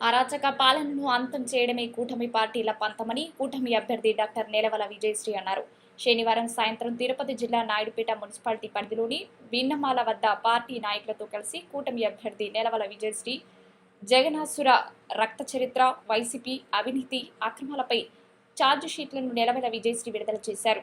అరాచక పాలనను అంతం చేయడమే కూటమి పార్టీల పంతమని కూటమి అభ్యర్థి డాక్టర్ నేలవల విజయశ్రీ అన్నారు. శనివారం సాయంత్రం తిరుపతి జిల్లా నాయుడుపేట మున్సిపాలిటీ పరిధిలోని భిన్నమాల వద్ద పార్టీ నాయకులతో కలిసి కూటమి అభ్యర్థి నేలవల విజయశ్రీ జగనాసుర రక్త చరిత్ర వైసీపీ అవినీతి అక్రమాలపై ఛార్జ్ షీట్లను విజయశ్రీ విడుదల చేశారు.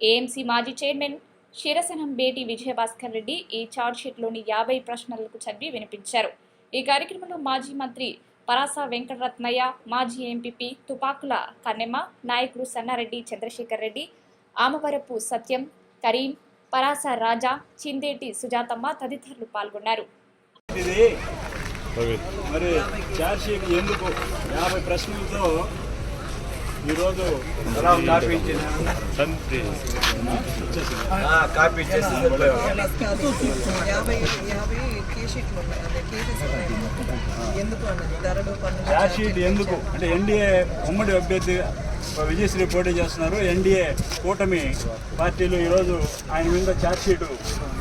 ఏఎంసీ మాజీ చైర్మన్ శిరసనం బేటి విజయభాస్కర్ రెడ్డి ఈ ఛార్జ్షీట్లోని యాభై ప్రశ్నలకు చదివి వినిపించారు. ఈ కార్యక్రమంలో మాజీ మంత్రి పరాస వెంకటరత్నయ్య మాజీ ఎంపీపీ తుపాకుల కన్నెమ్మ నాయకులు సన్నారెడ్డి చంద్రశేఖర్ రెడ్డి ఆమవరపు సత్యం కరీం పరాస రాజా చిందేటి సుజాతమ్మ తదితరులు పాల్గొన్నారు మరి ఛార్జ్ షీట్ ఎందుకు యాభై ప్రశ్నలతో ఈరోజు కాపీ కాపీ కాదు షీట్ ఎందుకు? అంటే ఎన్డీఏ ఉమ్మడి అభ్యర్థి విజయశ్రీ పోటీ చేస్తున్నారు. ఎన్డీఏ కూటమి పార్టీలు ఈరోజు ఆయన మీద ఛార్జ్ షీటు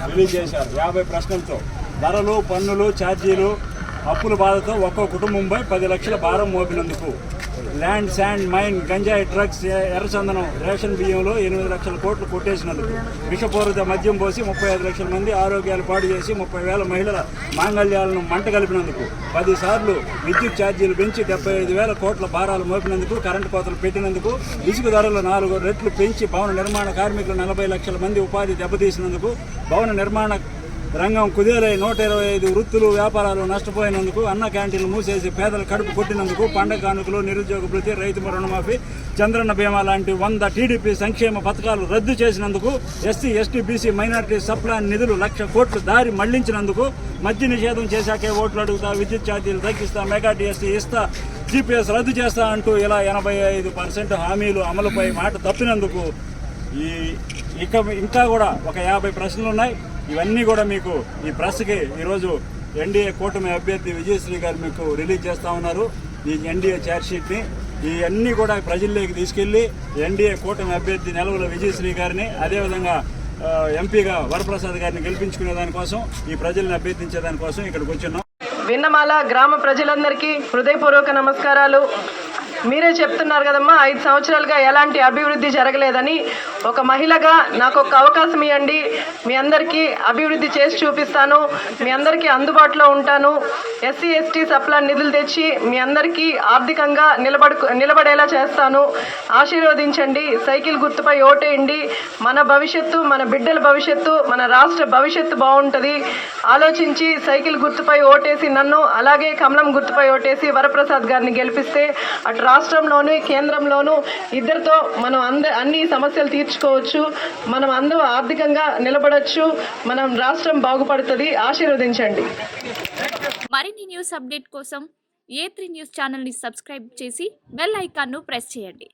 రిలీజ్ చేశారు. యాభై ప్రశ్నలతో. ధరలు పన్నులు ఛార్జీలు అప్పుల బాధతో ఒక్కో కుటుంబంపై పది లక్షల భారం మోపినందుకు ల్యాండ్ శాండ్ మైన్ గంజాయి డ్రగ్స్ ఎర్రచందనం రేషన్ బియ్యంలో ఎనిమిది లక్షల కోట్లు కొట్టేసినందుకు విషపూరిత మద్యం పోసి ముప్పై ఐదు లక్షల మంది ఆరోగ్యాలు పాడు చేసి ముప్పై వేల మహిళల మాంగళ్యాలను మంట కలిపినందుకు పదిసార్లు విద్యుత్ ఛార్జీలు పెంచి డెబ్బై ఐదు వేల కోట్ల భారాలు మోపినందుకు కరెంటు కోతలు పెట్టినందుకు ఇసుక ధరలు నాలుగు రెట్లు పెంచి భవన నిర్మాణ కార్మికులు నలభై లక్షల మంది ఉపాధి దెబ్బతీసినందుకు భవన నిర్మాణ రంగం కుదేలై నూట ఇరవై ఐదు వృత్తులు వ్యాపారాలు నష్టపోయినందుకు అన్న క్యాంటీన్లు మూసేసి పేదలు కడుపు కొట్టినందుకు పండగ కానుకలు నిరుద్యోగ భృతి రైతు రుణమాఫీ చంద్రన్న బీమా లాంటి వంద టీడీపీ సంక్షేమ పథకాలు రద్దు చేసినందుకు SC ST BC minority subplan నిధులు లక్ష కోట్లు దారి మళ్ళించినందుకు మద్య నిషేధం చేశాకే ఓట్లు అడుగుతా విద్యుత్ ఛార్జీలు తగ్గిస్తా మెగా టీఎస్సీ ఇస్తా జీపీఎస్ రద్దు చేస్తా అంటూ ఇలా ఎనభై ఐదు పర్సెంట్ హామీలు అమలుపై మాట తప్పినందుకు ఈ ఇంకా ఇంకా కూడా ఒక యాభై ప్రశ్నలు ఉన్నాయి. ఇవన్నీ కూడా మీకు ఈ ప్రెస్కి ఈరోజు ఎన్డీఏ కూటమి అభ్యర్థి విజయశ్రీ గారు మీకు రిలీజ్ చేస్తా ఉన్నారు. ఈ ఎన్డీఏ చార్జ్షీట్ని ఇవన్నీ కూడా ప్రజల్లోకి తీసుకెళ్ళి ఎన్డీఏ కూటమి అభ్యర్థి నెలవుల విజయశ్రీ గారిని అదేవిధంగా ఎంపీగా వరప్రసాద్ గారిని గెలిపించుకునే దానికోసం ఈ ప్రజల్ని అభ్యర్థించే దానికోసం ఇక్కడికి వచ్చిన్నాం. విన్నమాల గ్రామ ప్రజలందరికీ హృదయపూర్వక నమస్కారాలు. మీరే చెప్తున్నారు కదమ్మా ఐదు సంవత్సరాలుగా ఎలాంటి అభివృద్ధి జరగలేదని. ఒక మహిళగా నాకు ఒక అవకాశం ఇవ్వండి మీ అందరికీ అభివృద్ధి చేసి చూపిస్తాను. మీ అందరికీ అందుబాటులో ఉంటాను. ఎస్సీ ఎస్టీ సప్లా నిధులు తెచ్చి మీ అందరికీ ఆర్థికంగా నిలబడు నిలబడేలా చేస్తాను. ఆశీర్వదించండి. సైకిల్ గుర్తుపై ఓటేయండి. మన భవిష్యత్తు మన బిడ్డల భవిష్యత్తు మన రాష్ట్ర భవిష్యత్తు బాగుంటుంది. ఆలోచించి సైకిల్ గుర్తుపై ఓటేసి నన్ను అలాగే కమలం గుర్తుపై ఓటేసి వరప్రసాద్ గారిని గెలిపిస్తే అటు రాష్ట్రంలోను కేంద్రంలోను ఇద్దరితో మనం అంద అన్ని సమస్యలు తీర్చుకోవచ్చు. మనం అందరూ ఆర్థికంగా నిలబడచ్చు. మనం రాష్ట్రం బాగుపడుతుంది. ఆశీర్వదించండి. మరిన్ని న్యూస్ అప్డేట్ కోసం ఏ త్రీ న్యూస్ ఛానల్ని సబ్స్క్రైబ్ చేసి బెల్ ఐకాన్ను ప్రెస్ చేయండి.